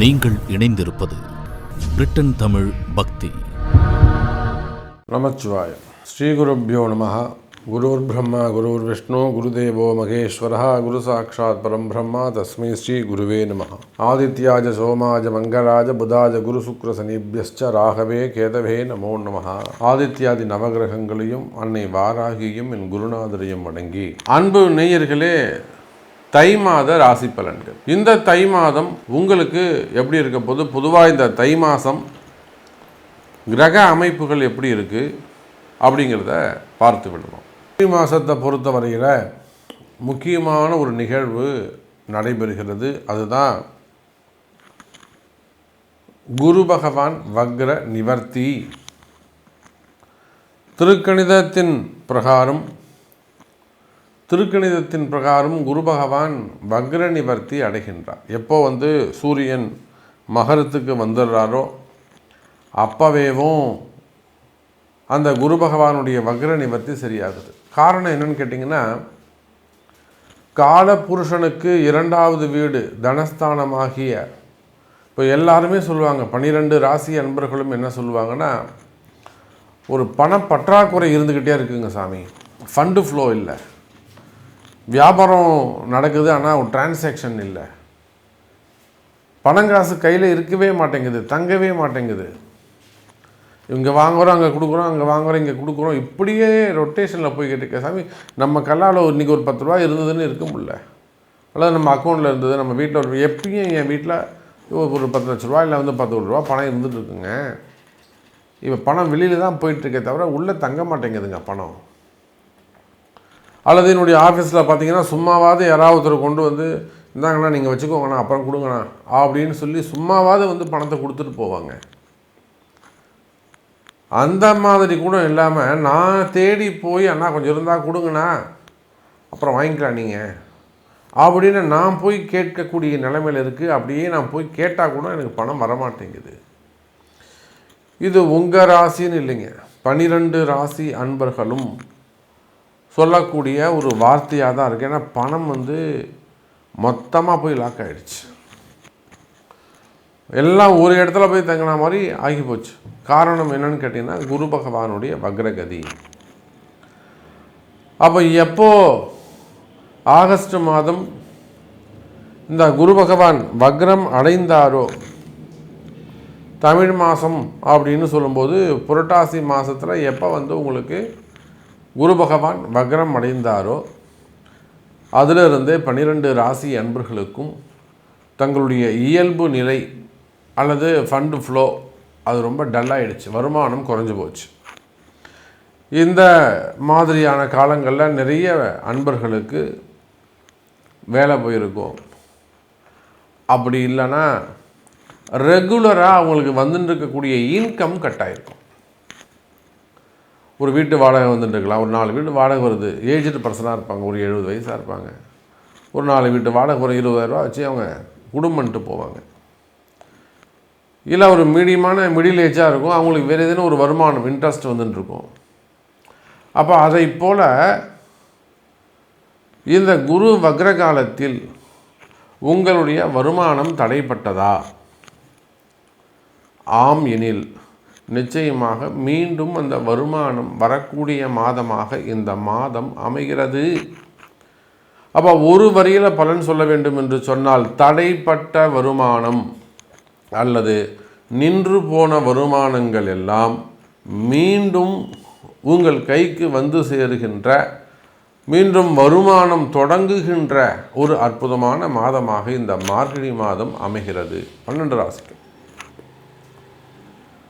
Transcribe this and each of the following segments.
நீங்கள் இணைந்திருப்பது பிரிட்டன் தமிழ் பக்தி. நமச்சிவாய ஸ்ரீகுருப்போ நம குருர் பிரம்மா குருர் விஷ்ணு குருதேவோ மகேஸ்வர குரு சாட்சாத் பரம் பிரம்மா தஸ்மை ஸ்ரீ குருவே நம ஆதித்யாஜ சோமாஜ மங்கராஜ புதாஜ குரு சுக்ர சனிபியஸ்ச ராகவே கேதவே நமோ நம ஆதித்யாதி நவகிரகங்களையும் அன்னை வாராகியும் என் குருநாதரையும் வணங்கி. அன்பு நேயர்களே தை மாத ராசி பலன்கள். இந்த தை மாதம் உங்களுக்கு எப்படி இருக்க போது பொதுவாக இந்த தை மாதம் கிரக அமைப்புகள் எப்படி இருக்குது அப்படிங்கிறத பார்த்து விடுவோம். தை மாதத்தை பொறுத்த வரையில் முக்கியமான ஒரு நிகழ்வு நடைபெறுகிறது. அதுதான் குரு பகவான் வக்ர நிவர்த்தி. திருக்கணிதத்தின் பிரகாரம் திருக்கணிதத்தின் பிரகாரம் குரு பகவான் வக்ர நிவர்த்தி அடைகின்றார். எப்போ வந்து சூரியன் மகரத்துக்கு வந்துடுறாரோ அப்பவேவும் அந்த குரு பகவானுடைய வக்ர நிவர்த்தி சரியாகுது. காரணம் என்னன்னு கேட்டிங்கன்னா காலபுருஷனுக்கு இரண்டாவது வீடு தனஸ்தானமாகிய இப்போ எல்லாருமே சொல்லுவாங்க பன்னிரெண்டு ராசி அன்பர்களும் என்ன சொல்லுவாங்கன்னா ஒரு பணப்பற்றாக்குறை இருந்துக்கிட்டே இருக்குங்க சாமி. ஃபண்டு ஃப்ளோ இல்லை. வியாபாரம் நடக்குது ஆனால் ஒரு டிரான்சாக்ஷன் இல்லை. பணங்காசு கையில் இருக்கவே மாட்டேங்குது தங்கவே மாட்டேங்குது. இங்கே வாங்குகிறோம் அங்கே கொடுக்குறோம் அங்கே வாங்குகிறோம் இங்கே கொடுக்குறோம் இப்படியே ரொட்டேஷனில் போய்கிட்டு இருக்க. சாமி நம்ம கல்லால் இன்றைக்கி ஒரு பத்து ரூபா இருந்ததுன்னு இருக்க முடியல. அல்லது நம்ம அக்கௌண்ட்டில் இருந்தது நம்ம வீட்டில் ஒரு எப்பயும் என் வீட்டில் ஒரு பத்து லட்ச ரூபா இல்லை வந்து பத்து ரூபா பணம் இருந்துகிட்டு இருக்குங்க. இப்போ பணம் வெளியில் தான் போயிட்டுருக்கே தவிர உள்ளே தங்க மாட்டேங்குதுங்க பணம். அல்லது என்னுடைய ஆஃபீஸில் பார்த்தீங்கன்னா சும்மாவாவது யாராவது ஒருத்தர் கொண்டு வந்து இந்தாங்கண்ணா நீங்கள் வச்சுக்கோங்கண்ணா அப்புறம் கொடுங்கண்ணா அப்படின்னு சொல்லி சும்மாவாவது வந்து பணத்தை கொடுத்துட்டு போவாங்க. அந்த மாதிரி கூட இல்லாமல் நான் தேடி போய் அண்ணா கொஞ்சம் இருந்தால் கொடுங்கண்ணா அப்புறம் வாங்கிக்கலாம் நீங்கள் அப்படின்னு நான் போய் கேட்கக்கூடிய நிலைமையில் இருக்குது அப்படியே நான் போய் கேட்டால் கூட எனக்கு பணம் வரமாட்டேங்குது. இது உங்கள் ராசின்னு இல்லைங்க. பனிரெண்டு ராசி அன்பர்களும் சொல்லக்கூடிய ஒரு வார்த்தையாக தான் இருக்குது ஏன்னா பணம் வந்து மொத்தமாக போய் லாக் ஆகிடுச்சு எல்லாம் ஒரு இடத்துல போய் தங்கின மாதிரி ஆகி போச்சு. காரணம் என்னன்னு கேட்டிங்கன்னா குரு பகவானுடைய வக்ரகதி. அப்போ எப்போ ஆகஸ்ட் மாதம் இந்த குரு பகவான் வக்ரம் அடைந்தாரோ தமிழ் மாதம் அப்படின்னு சொல்லும்போது புரட்டாசி மாதத்தில் எப்போ வந்து உங்களுக்கு குரு பகவான் வக்ரம் அடைந்தாரோ அதிலிருந்தே பன்னிரெண்டு ராசி அன்பர்களுக்கும் தங்களுடைய இயல்பு நிலை அல்லது ஃபண்டு ஃப்ளோ அது ரொம்ப டல்லாகிடுச்சு வருமானம் குறைஞ்சி போச்சு. இந்த மாதிரியான காலங்களில் நிறைய அன்பர்களுக்கு வேலை போயிருக்கும். அப்படி இல்லைன்னா ரெகுலராக அவங்களுக்கு வந்துட்டு இருக்கக்கூடிய இன்கம் கட் ஆகிருக்கும் ஒரு வீட்டு வாடகை வந்துட்டுருக்கலாம். ஒரு நாலு வீட்டு வாடகை வருது. ஏஜ்டு பர்சனாக இருப்பாங்க. ஒரு எழுபது வயசாக இருப்பாங்க. ஒரு நாலு வீட்டு வாடகை ஒரு இருபதாயிரரூவா வச்சு அவங்க குடும்பம்ன்ட்டு போவாங்க. இல்லை ஒரு மீடியமான மிடில் ஏஜாக இருக்கும். அவங்களுக்கு வேறு எதுனா ஒரு வருமானம் இன்ட்ரெஸ்ட் வந்துட்டுருக்கும். அப்போ அதை போல் இந்த குரு வக்ர காலத்தில் உங்களுடைய வருமானம் தடைப்பட்டதா? ஆம் எனில். நிச்சயமாக மீண்டும் அந்த வருமானம் வரக்கூடிய மாதமாக இந்த மாதம் அமைகிறது. அப்போ ஒரு வரியில் பலன் சொல்ல வேண்டும் என்று சொன்னால் தடைப்பட்ட வருமானம் அல்லது நின்று போன வருமானங்கள் எல்லாம் மீண்டும் உங்கள் கைக்கு வந்து சேருகின்ற மீண்டும் வருமானம் தொடங்குகின்ற ஒரு அற்புதமான மாதமாக இந்த மார்கழி மாதம் அமைகிறது. பன்னெண்டு ராசிக்கு.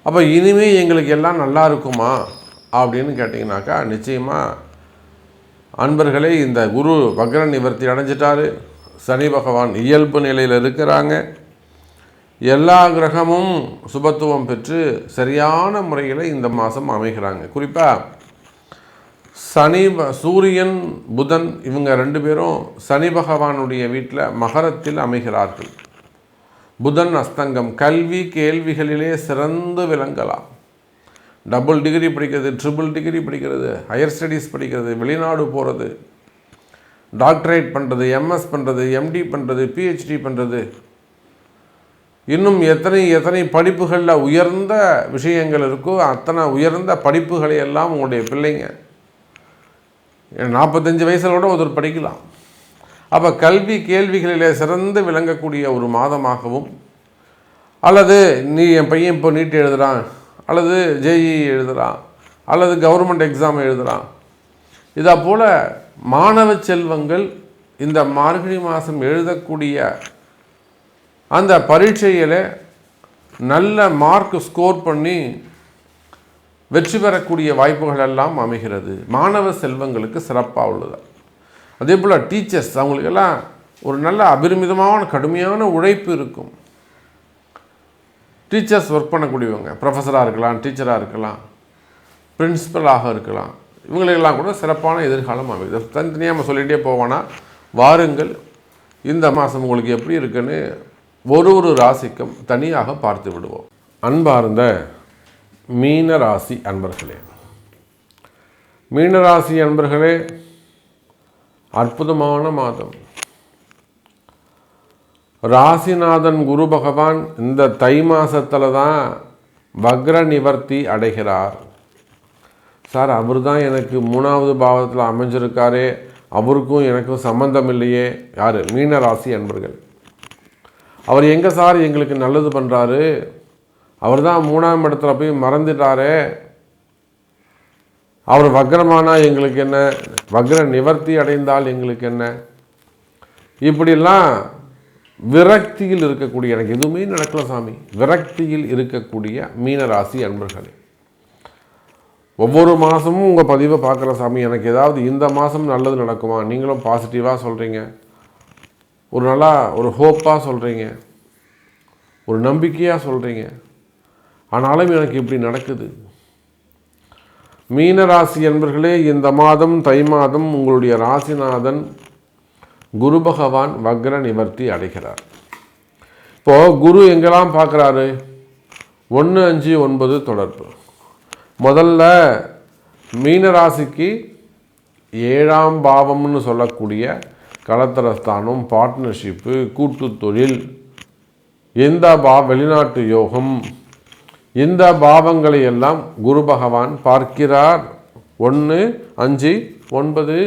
அப்போ இனிமே எங்களுக்கு எல்லாம் நல்லா இருக்குமா? அப்படின்னு கேட்டிங்கனாக்கா நிச்சயமாக அன்பர்களே இந்த குரு வக்ர நிவர்த்தி அடைஞ்சிட்டாரு. சனி பகவான் இயல்பு நிலையில் இருக்கிறாங்க. எல்லா கிரகமும் சுபத்துவம் பெற்று சரியான முறையில் இந்த மாதம் அமைகிறாங்க. குறிப்பாக சனி சூரியன் புதன் இவங்க ரெண்டு பேரும் சனி பகவானுடைய வீட்டில் மகரத்தில் அமைகிறார்கள். புதன் அஸ்தங்கம். கல்வி கேள்விகளிலே சிறந்து விளங்கலாம். டபுள் டிகிரி படிக்கிறது ட்ரிபிள் டிகிரி படிக்கிறது ஹையர் ஸ்டடீஸ் படிக்கிறது வெளிநாடு போகிறது டாக்டரேட் பண்ணுறது எம்எஸ் பண்ணுறது எம்டி பண்ணுறது பிஹெச்டி பண்ணுறது இன்னும் எத்தனை எத்தனை படிப்புகளில் உயர்ந்த விஷயங்கள் இருக்கோ அத்தனை உயர்ந்த படிப்புகளை எல்லாம் உங்களுடைய பிள்ளைங்க நாற்பத்தஞ்சு வயசில் கூட ஒருத்தர் படிக்கலாம். அப்போ கல்வி கேள்விகளிலே சிறந்து விளங்கக்கூடிய ஒரு மாதமாகவும் அல்லது நீ என் பையன் இப்போ நீட் எழுதுகிறான் அல்லது ஜேஇ எழுதுகிறான் அல்லது கவர்மெண்ட் எக்ஸாம் எழுதுகிறான் இதை போல் மாணவ செல்வங்கள் இந்த மார்கழி மாதம் எழுதக்கூடிய அந்த பரீட்சையில் நல்ல மார்க் ஸ்கோர் பண்ணி வெற்றி பெறக்கூடிய வாய்ப்புகள் எல்லாம் அமைகிறது. மாணவ செல்வங்களுக்கு சிறப்பாக உள்ளது. அதே போல் டீச்சர்ஸ் அவங்களுக்கெல்லாம் ஒரு நல்ல அபரிமிதமான கடுமையான உழைப்பு இருக்கும். டீச்சர்ஸ் ஒர்க் பண்ணக்கூடியவங்க ப்ரொஃபஸராக இருக்கலாம் டீச்சராக இருக்கலாம் பிரின்சிபலாக இருக்கலாம். இவங்களெல்லாம் கூட சிறப்பான எதிர்காலம் அமைது தனித்தனியாக நம்ம சொல்லிகிட்டே போவோன்னா வாருங்கள் இந்த மாதம் உங்களுக்கு எப்படி இருக்குன்னு ஒரு ஒரு ராசிக்கும் தனியாக பார்த்து விடுவோம். அன்பார்ந்த மீன ராசி அன்பர்களே மீனராசி அன்பர்களே அற்புதமான மாதம். ராசிநாதன் குரு பகவான் இந்த தை மாதத்தில் தான் வக்ர நிவர்த்தி அடைகிறார். சார் அவர் தான் எனக்கு மூணாவது பாவத்தில் அமைஞ்சிருக்காரே. அவருக்கும் எனக்கும் சம்பந்தம் இல்லையே. யார்? மீனராசி அன்பர்கள். அவர் எங்கே சார் எங்களுக்கு நல்லது பண்ணுறாரு அவர் தான் மூணாம் இடத்துல போய் மறந்துட்டாரே. அவர் வக்ரமானால் எங்களுக்கு என்ன? வக்ர நிவர்த்தி அடைந்தால் எங்களுக்கு என்ன? இப்படிலாம் விரக்தியில் இருக்கக்கூடிய எனக்கு எதுவுமே நடக்கல சாமி. விரக்தியில் இருக்கக்கூடிய மீனராசி அன்பர்களே. ஒவ்வொரு மாதமும் உங்கள் பதிவை பார்க்குற சாமி. எனக்கு ஏதாவது இந்த மாதம் நல்லது நடக்குமா? நீங்களும் பாசிட்டிவாக சொல்கிறீங்க ஒரு நல்லா ஒரு ஹோப்பாக சொல்கிறீங்க ஒரு நம்பிக்கையாக சொல்கிறீங்க ஆனாலும் எனக்கு இப்படி நடக்குது. மீன ராசி என்பர்களே இந்த மாதம் தை மாதம் உங்களுடைய ராசிநாதன் குரு பகவான் வக்ர நிவர்த்தி அடைகிறார். இப்போது குரு எங்கெல்லாம் பார்க்குறாரு? ஒன்று அஞ்சு ஒன்பது தொடர்பு. முதல்ல மீனராசிக்கு ஏழாம் பாவம்னு சொல்லக்கூடிய கலத்தரஸ்தானம் பார்ட்னர்ஷிப்பு கூட்டு தொழில் இந்த பா வெளிநாட்டு யோகம் இந்த பாவங்களை எல்லாம் குரு பகவான் பார்க்கிறார். ஒன்று அஞ்சு ஒன்பது.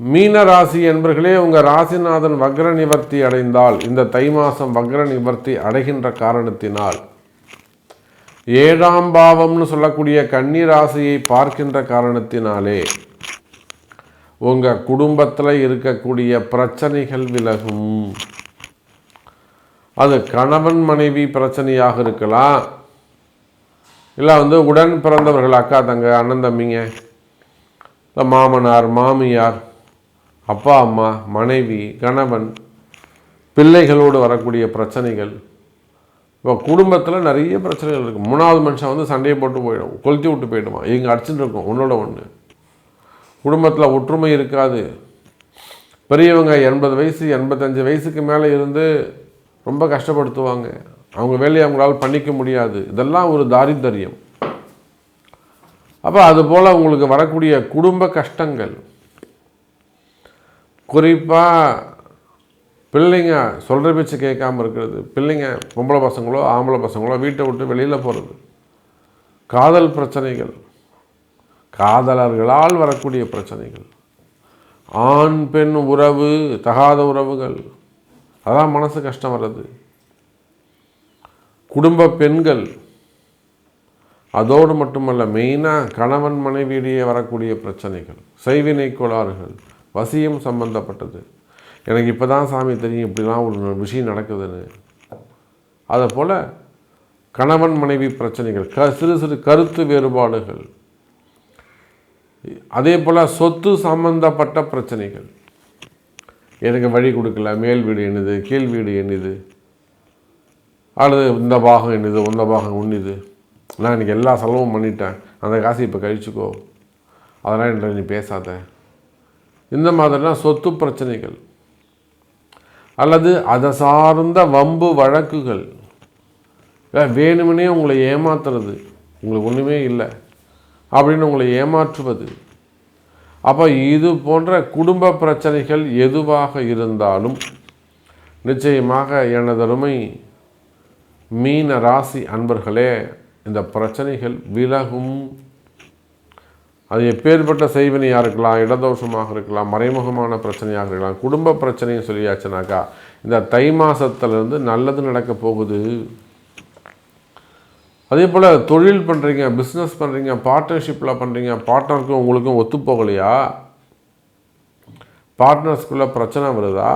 மீன ராசி என்பர்களே உங்கள் ராசிநாதன் வக்ர நிவர்த்தி அடைந்தால் இந்த தை மாதம் வக்ர நிவர்த்தி அடைகின்ற காரணத்தினால் ஏழாம் பாவம்னு சொல்லக்கூடிய கன்னி ராசியை பார்க்கின்ற காரணத்தினாலே உங்கள் குடும்பத்தில் இருக்கக்கூடிய பிரச்சனைகள் விலகும். அது கணவன் மனைவி பிரச்சனையாக இருக்கலாம் இல்லை வந்து உடன் பிறந்தவர்கள் அக்கா தங்க அண்ணன் தம்பிங்க? இல்லை மாமனார் மாமியார் அப்பா அம்மா மனைவி கணவன் பிள்ளைகளோடு வரக்கூடிய பிரச்சனைகள். இப்போ குடும்பத்தில் நிறைய பிரச்சனைகள் இருக்குது மூணாவது மனுஷன் வந்து சண்டையை போட்டு போயிடும் கொளுத்தி விட்டு போயிடுவான். இங்கே அடிச்சுட்டு இருக்கும் உன்னோட ஒன்று குடும்பத்தில் ஒற்றுமை இருக்காது. பெரியவங்க எண்பது வயசு எண்பத்தஞ்சு வயசுக்கு மேலே இருந்து ரொம்ப கஷ்டப்படுத்துவாங்க. அவங்க வேலையை அவங்களால பண்ணிக்க முடியாது. இதெல்லாம் ஒரு தாரித்தரியம். அப்போ அதுபோல் உங்களுக்கு வரக்கூடிய குடும்ப கஷ்டங்கள். குறிப்பாக பிள்ளைங்க சொல்கிற பேச்சு கேட்காம இருக்கிறது. பிள்ளைங்க பொம்பளை பசங்களோ ஆம்பளை பசங்களோ வீட்டை விட்டு வெளியில் போகிறது காதல் பிரச்சனைகள். காதலர்களால் வரக்கூடிய பிரச்சனைகள். ஆண் பெண் உறவு தகாத உறவுகள். அதான் மனசு கஷ்டம் வர்றது. குடும்ப பெண்கள் அதோடு மட்டுமல்ல மெயினாக கணவன் மனைவியிடையே வரக்கூடிய பிரச்சனைகள் செய்வினை கோளாறுகள் வசியம் சம்பந்தப்பட்டது. எனக்கு இப்போ தான் சாமி தெரியும் இப்படிலாம் ஒரு விஷயம் நடக்குதுன்னு. அதை போல் கணவன் மனைவி பிரச்சனைகள் க சிறு சிறு கருத்து வேறுபாடுகள். அதே போல் சொத்து சம்பந்தப்பட்ட பிரச்சனைகள். எனக்கு வழி கொடுக்கல மேல் வீடு என்னது கீழ் வீடு என்னது? அல்லது இந்த பாகம் என்னது இந்த பாகம் உன்னிது. நான் இன்றைக்கி எல்லா செலவும் பண்ணிட்டேன். அந்த காசை இப்போ கழிச்சுக்கோ. அதெல்லாம் என்ற நீ பேசாத. இந்த மாதிரிலாம் சொத்து பிரச்சனைகள். அல்லது அதை சார்ந்த வம்பு வழக்குகள். வேணுமனே உங்களை ஏமாத்துறது. உங்களுக்கு ஒன்றுமே இல்லை. அப்படின்னு உங்களை ஏமாற்றுவது. அப்போ இது போன்ற குடும்ப பிரச்சனைகள் எதுவாக இருந்தாலும் நிச்சயமாக எனதருமை மீன ராசி அன்பர்களே இந்த பிரச்சனைகள் விலகும். அது எப்பேற்பட்ட செய்வினையாக இருக்கலாம் இடதோஷமாக இருக்கலாம் மறைமுகமான பிரச்சனையாக இருக்கலாம் குடும்ப பிரச்சனையும் சொல்லியாச்சுனாக்கா இந்த தை மாதத்துலேருந்து நல்லது நடக்க போகுது. அதே போல் தொழில் பண்ணுறீங்க பிஸ்னஸ் பண்ணுறீங்க பார்ட்னர்ஷிப்பில் பண்ணுறீங்க பார்ட்னருக்கும் உங்களுக்கும் ஒத்து போகலையா? பார்ட்னர்ஸ்குள்ளே பிரச்சனை வருதா?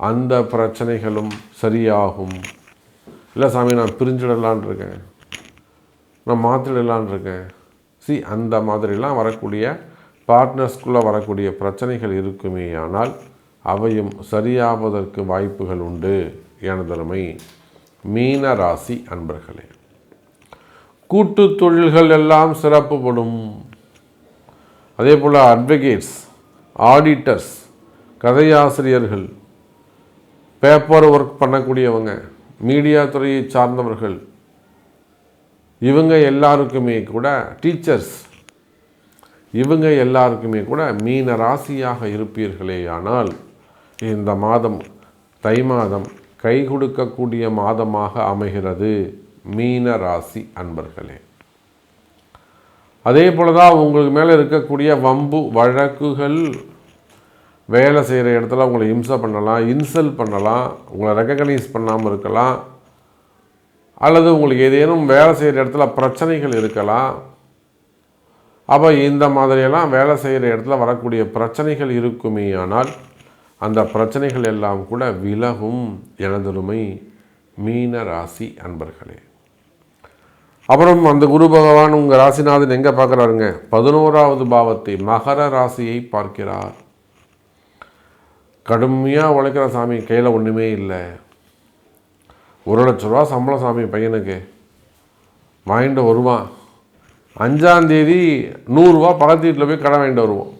அந்த பிரச்சனைகளும் சரியாகும். இல்லை சாமி நான் பிரிஞ்சிடலான் இருக்கேன். நான் மாற்றிடலான் இருக்கேன். சி அந்த மாதிரிலாம் வரக்கூடிய பார்ட்னர்ஸ்குள்ளே வரக்கூடிய பிரச்சனைகள் இருக்குமே ஆனால் அவையும் சரியாவதற்கு வாய்ப்புகள் உண்டு. எனதருமை. மீன ராசி அன்பர்களே கூட்டு தொழில்கள் எல்லாம் சிறப்புப்படும் அதே போல் அட்வொகேட்ஸ் ஆடிட்டர்ஸ் கதையாசிரியர்கள் பேப்பர் ஒர்க் பண்ணக்கூடியவங்க மீடியா துறையை சார்ந்தவர்கள் இவங்க எல்லாருக்குமே கூட டீச்சர்ஸ் இவங்க எல்லாருக்குமே கூட மீன ராசியாக இருப்பீர்களே. ஆனால் இந்த மாதம் தை மாதம் கை கொடுக்கக்கூடிய மாதமாக அமைகிறது மீன ராசி அன்பர்களே. அதே போல தான் உங்களுக்கு மேலே இருக்கக்கூடிய வம்பு வழக்குகள் வேலை செய்கிற இடத்துல உங்களை இம்சை பண்ணலாம் இன்சல் பண்ணலாம் உங்களை ரெக்கக்னைஸ் பண்ணாமல் இருக்கலாம் அல்லது உங்களுக்கு ஏதேனும் வேலை செய்கிற இடத்துல பிரச்சனைகள் இருக்கலாம். அப்போ இந்த மாதிரியெல்லாம் வேலை செய்கிற இடத்துல வரக்கூடிய பிரச்சனைகள் இருக்குமே ஆனால் அந்த பிரச்சனைகள் எல்லாம் கூட விலகும் எனதொருமை மீன ராசி அன்பர்களே. அப்புறம் அந்த குரு பகவான் உங்கள் ராசிநாதன் எங்கே பார்க்குறாருங்க? பதினோராவது பாவத்தை மகர ராசியை பார்க்கிறார். கடுமையாக உழைக்கிற சாமி கையில் ஒன்றுமே இல்லை. ஒரு லட்ச ரூபா சம்பளம் சாமி பையனுக்கு. வாங்கிட்டு வருவான். அஞ்சாந்தேதி நூறுரூவா பக்கத்து வீட்டில் போய் கடன் வாங்கிட்டு வருவோம்.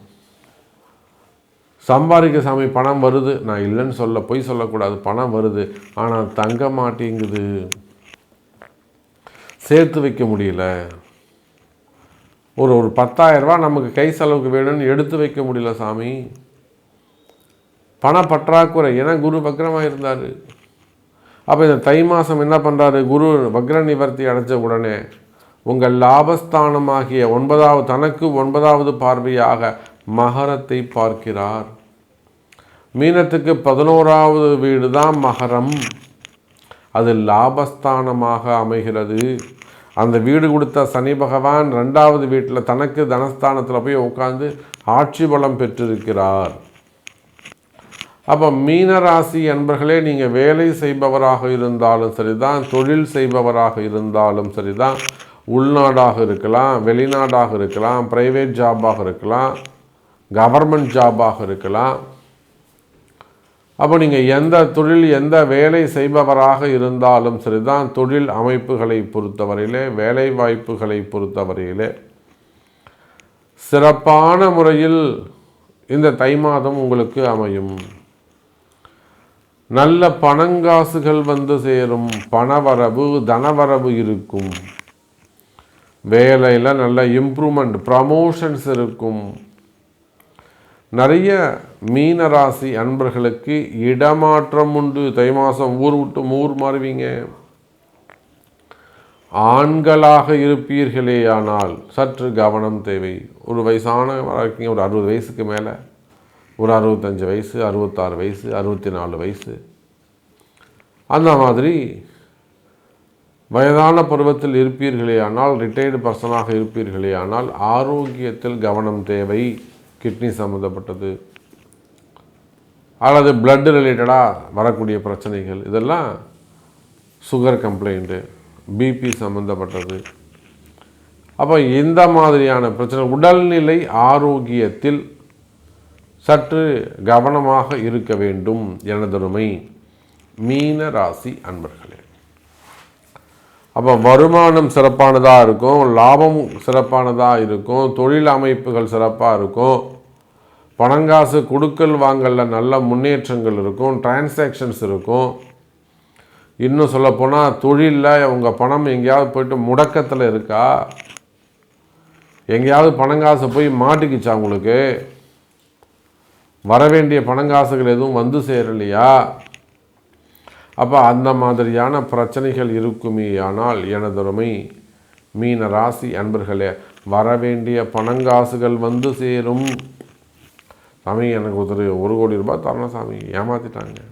சம்பாதிக்க சாமி பணம் வருது. நான் இல்லைன்னு சொல்ல பொய் சொல்லக்கூடாது பணம் வருது. ஆனால் தங்க மாட்டேங்குது. சேர்த்து வைக்க முடியல. ஒரு ஒரு பத்தாயிரரூபா நமக்கு கை செலவுக்கு வேணும்னு எடுத்து வைக்க முடியல சாமி. பண பற்றாக்குறை. ஏன்னா குரு பக்ரமாக இருந்தார். அப்போ இந்த தை மாதம் என்ன பண்ணுறாரு குரு வக்ர நிவர்த்தி அடைஞ்ச உடனே உங்கள் லாபஸ்தானமாகிய ஒன்பதாவது தனக்கு ஒன்பதாவது பார்வையாக மகரத்தை பார்க்கிறார். மீனத்துக்கு பதினோராவது வீடு தான் மகரம். அது லாபஸ்தானமாக அமைகிறது. அந்த வீடு கொடுத்த சனி பகவான் ரெண்டாவது வீட்டில் தனக்கு தனஸ்தானத்தில் போய் உட்காந்து ஆட்சி பலம் பெற்றிருக்கிறார். அப்போ மீனராசி என்பர்களே நீங்கள் வேலை செய்பவராக இருந்தாலும் சரிதான் தொழில் செய்பவராக இருந்தாலும் சரிதான் உள்நாடாக இருக்கலாம் வெளிநாடாக இருக்கலாம் ப்ரைவேட் ஜாபாக இருக்கலாம் கவர்மெண்ட் ஜாபாக இருக்கலாம். அப்போ நீங்கள் எந்த தொழில் எந்த வேலை செய்பவராக இருந்தாலும் சரிதான் தொழில் அமைப்புகளை பொறுத்தவரையிலே வேலை வாய்ப்புகளை பொறுத்தவரையிலே சிறப்பான முறையில் இந்த தை மாதம் உங்களுக்கு அமையும். நல்ல பணங்காசுகள் வந்து சேரும் பணவரவு தனவரவு இருக்கும். வேலையில் நல்ல இம்ப்ரூவ்மெண்ட் ப்ரமோஷன்ஸ் இருக்கும். நிறைய மீனராசி அன்பர்களுக்கு இடமாற்றம் உண்டு. தை மாதம் ஊர் விட்டு ஊர் மாறுவீங்க. ஆண்களாக இருப்பீர்களே ஆனால் சற்று கவனம் தேவை. ஒரு வயசான இருக்கீங்க ஒரு அறுபது வயசுக்கு மேலே ஒரு அறுபத்தஞ்சு வயசு அறுபத்தாறு வயசு அறுபத்தி நாலு வயசு. அந்த மாதிரி வயதான பருவத்தில் இருப்பீர்களே ஆனால் ரிட்டையர்டு பர்சனாக இருப்பீர்களே ஆனால் ஆரோக்கியத்தில் கவனம் தேவை. கிட்னி சம்மந்தப்பட்டது அல்லது பிளட் ரிலேட்டடாக வரக்கூடிய பிரச்சனைகள் இதெல்லாம் சுகர் கம்ப்ளைண்ட்டு பிபி சம்மந்தப்பட்டது அப்போ இந்த மாதிரியான பிரச்சனை உடல்நிலை ஆரோக்கியத்தில் சற்று கவனமாக இருக்க வேண்டும் எனதொருமை மீன ராசி அன்பர்களே. அப்போ வருமானம் சிறப்பானதாக இருக்கும் லாபம் சிறப்பானதாக இருக்கும் தொழில் அமைப்புகள் சிறப்பாக இருக்கும் பணங்காசு கொடுக்கல் வாங்கலில் நல்ல முன்னேற்றங்கள் இருக்கும் டிரான்சாக்ஷன்ஸ் இருக்கும். இன்னும் சொல்லப்போனால் தொழிலில் அவங்க பணம் எங்கேயாவது போயிட்டு முடக்கத்தில் இருக்கா? எங்கேயாவது பணங்காசு போய் மாட்டிக்கிச்சா உங்களுக்கு? வரவேண்டிய பணங்காசுகள் எதுவும் வந்து சேரலையா? அப்போ அந்த மாதிரியான பிரச்சனைகள் இருக்குமே ஆனால் எனதுமை மீன ராசி அன்பர்களே வரவேண்டிய பணங்காசுகள் வந்து சேரும். சாமி எனக்கு ஒருத்தர் ஒரு கோடி ரூபாய் தரலாம் சாமி. ஏமாற்றிட்டாங்க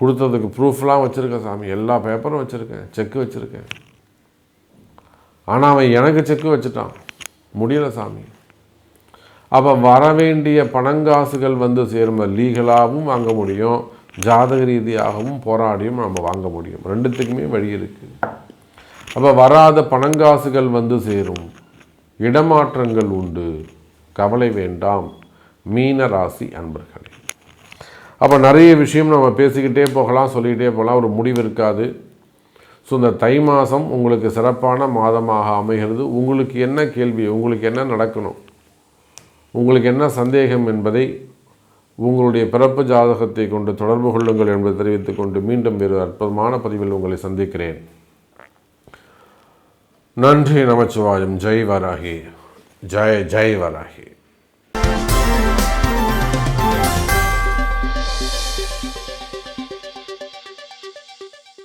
கொடுத்ததுக்கு ப்ரூஃப்லாம் வச்சுருக்கேன் சாமி. எல்லா பேப்பரும் வச்சுருக்கேன். செக்கு வச்சுருக்கேன். ஆனால் அவன் எனக்கு செக்கு வச்சுட்டான். முடியல சாமி. அப்போ வரவேண்டிய பணங்காசுகள் வந்து சேரும் லீகலாகவும் வாங்க முடியும். ஜாதக ரீதியாகவும் போராடியும் நம்ம வாங்க முடியும். ரெண்டுத்துக்குமே வழி இருக்குது அப்போ வராத பணங்காசுகள் வந்து சேரும். இடமாற்றங்கள் உண்டு. கவலை வேண்டாம். மீன ராசி அன்பர்களே. அப்போ நிறைய விஷயம் நம்ம பேசிக்கிட்டே போகலாம் சொல்லிக்கிட்டே போகலாம். ஒரு முடிவு இருக்காது. ஸோ இந்த தை மாதம் உங்களுக்கு சிறப்பான மாதமாக அமைகிறது. உங்களுக்கு என்ன கேள்வி உங்களுக்கு என்ன நடக்கணும் உங்களுக்கு என்ன சந்தேகம் என்பதை உங்களுடைய பிறப்பு ஜாதகத்தை கொண்டு தொடர்பு கொள்ளுங்கள் என்பதை தெரிவித்துக் கொண்டு மீண்டும் வேறு அற்புதமான பதிவில் உங்களை சந்திக்கிறேன். நன்றி நமச்சிவாயம். ஜெய் வராகி. ஜெய ஜெய் வராகி.